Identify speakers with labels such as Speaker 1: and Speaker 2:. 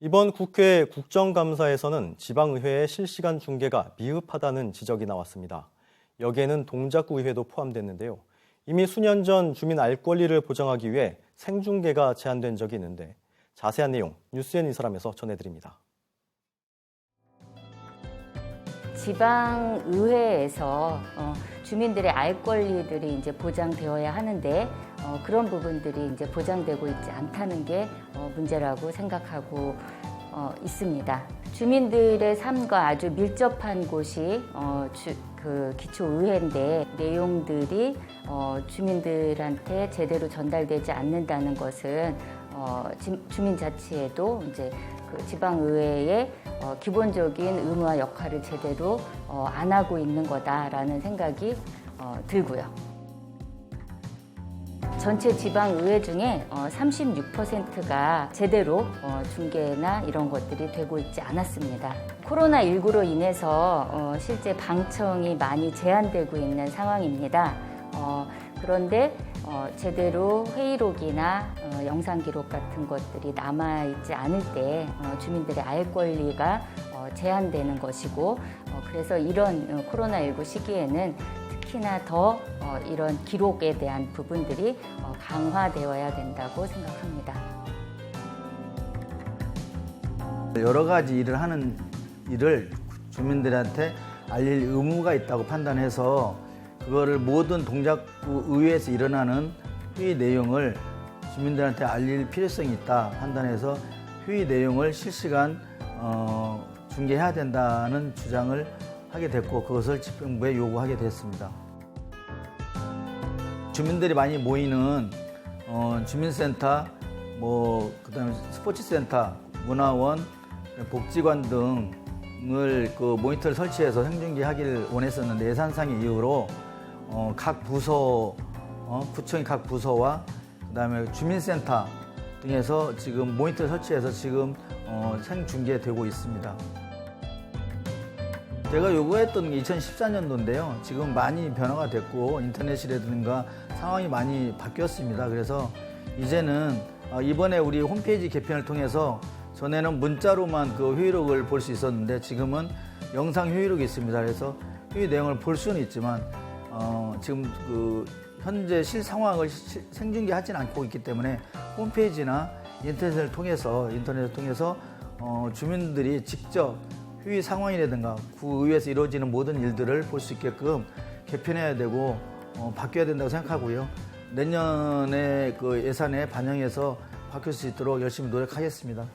Speaker 1: 이번 국회 국정감사에서는 지방의회의 실시간 중계가 미흡하다는 지적이 나왔습니다. 여기에는 동작구 의회도 포함됐는데요. 이미 수년 전 주민 알 권리를 보장하기 위해 생중계가 제한된 적이 있는데 자세한 내용 뉴스엔 이 사람에서 전해드립니다.
Speaker 2: 지방 의회에서 어, 주민들의 알 권리들이 이제 보장되어야 하는데 어, 그런 부분들이 이제 보장되고 있지 않다는 게 어, 문제라고 생각하고 어, 있습니다. 주민들의 삶과 아주 밀접한 곳이 어, 주, 그 기초의회인데 내용들이 어, 주민들한테 제대로 전달되지 않는다는 것은 어, 지- 주민자치에도 이제 그 지방의회의 어, 기본적인 의무와 역할을 제대로 어, 안 하고 있는 거다라는 생각이 어, 들고요. 전체 지방의회 중에 어, 36%가 제대로 어, 중계나 이런 것들이 되고 있지 않았습니다. 코로나19로 인해서 어, 실제 방청이 많이 제한되고 있는 상황입니다. 어, 그런데 어, 제대로 회의록이나 어, 영상 기록 같은 것들이 남아있지 않을 때 어, 주민들의 알 권리가 어, 제한되는 것이고 어, 그래서 이런 어, 코로나19 시기에는 특히나 더 어, 이런 기록에 대한 부분들이 어, 강화되어야 된다고 생각합니다.
Speaker 3: 여러 가지 일을 하는 일을 주민들한테 알릴 의무가 있다고 판단해서 그거를 모든 동작구 의회에서 일어나는 회의 내용을 주민들한테 알릴 필요성이 있다 판단해서 회의 내용을 실시간 어, 중계해야 된다는 주장을 하게 됐고 그것을 집행부에 요구하게 됐습니다. 주민들이 많이 모이는 어, 주민센터, 뭐 그다음에 스포츠센터, 문화원, 복지관 등을 그 모니터를 설치해서 생중계하기를 원했었는데 예산상의 이유로 어, 각 부서, 어, 구청의 각 부서와 그다음에 주민센터 등에서 지금 모니터를 설치해서 지금 어, 생중계되고 있습니다. 제가 요구했던 게 2014년도인데요. 지금 많이 변화가 됐고 인터넷이라든가 상황이 많이 바뀌었습니다. 그래서 이제는 어, 이번에 우리 홈페이지 개편을 통해서 전에는 문자로만 그 회의록을 볼 수 있었는데 지금은 영상 회의록이 있습니다. 그래서 회의 내용을 볼 수는 있지만 어, 지금 그 현재 실 상황을 시- 생중계하지는 않고 있기 때문에 홈페이지나 인터넷을 통해서 인터넷을 통해서 어, 주민들이 직접 회의 상황이라든가 구의회에서 이루어지는 모든 일들을 볼 수 있게끔 개편해야 되고 어, 바뀌어야 된다고 생각하고요. 내년에 그 예산에 반영해서 바뀔 수 있도록 열심히 노력하겠습니다.